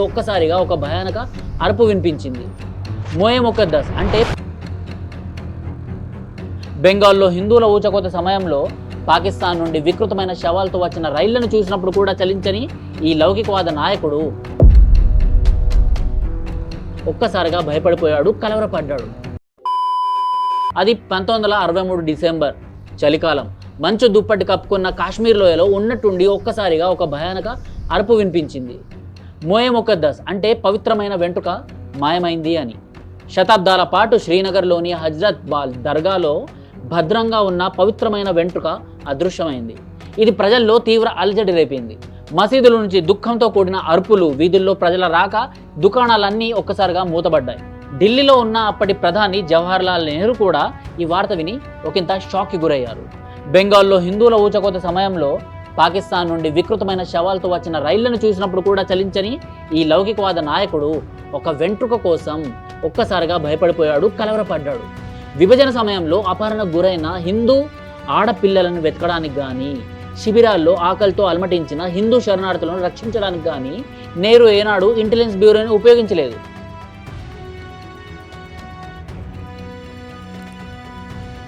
ఒక్కసారిగా ఒక భయానక అరుపు వినిపించింది. మోయే ముఖద్దస్ అంటే బెంగాల్లో హిందువుల ఊచకోత సమయంలో పాకిస్తాన్ నుండి వికృతమైన శవాలతో వచ్చిన రైళ్ళను చూసినప్పుడు కూడా చలించని ఈ లౌకికవాద నాయకుడు ఒక్కసారిగా భయపడిపోయాడు కలవరపడ్డాడు. అది పంతొమ్మిది వందల అరవై మూడు డిసెంబర్ చలికాలం. మంచు దుప్పటి కప్పుకున్న కాశ్మీర్ లోయలో ఉన్నట్టుండి ఒక్కసారిగా ఒక భయానక అరుపు వినిపించింది. మోయే ముఖద్దస్ అంటే పవిత్రమైన వెంట్రుక మాయమైంది అని. శతాబ్దాల పాటు శ్రీనగర్లోని హజ్రత్ బాల్ దర్గాలో భద్రంగా ఉన్న పవిత్రమైన వెంట్రుక అదృశ్యమైంది. ఇది ప్రజల్లో తీవ్ర అలజడి రేపింది. మసీదుల నుంచి దుఃఖంతో కూడిన అరుపులు వీధుల్లో ప్రజల రాక దుకాణాలన్నీ ఒక్కసారిగా మూతబడ్డాయి. ఢిల్లీలో ఉన్న అప్పటి ప్రధాని జవహర్లాల్ నెహ్రూ కూడా ఈ వార్త విని ఒకంత షాక్కి గురయ్యారు. బెంగాల్లో హిందువుల ఊచకోత సమయంలో పాకిస్తాన్ నుండి వికృతమైన శవాలతో వచ్చిన రైళ్ళను చూసినప్పుడు కూడా చలించని ఈ లౌకికవాద నాయకుడు ఒక వెంట్రుక కోసం ఒక్కసారిగా భయపడిపోయాడు కలవరపడ్డాడు. విభజన సమయంలో అపహరణ గురైన హిందూ ఆడపిల్లలను వెతకడానికి కానీ శిబిరాల్లో ఆకలితో అలమటించిన హిందూ శరణార్థులను రక్షించడానికి కానీ నేరు ఏనాడు ఇంటెలిజెన్స్ బ్యూరోని ఉపయోగించలేదు.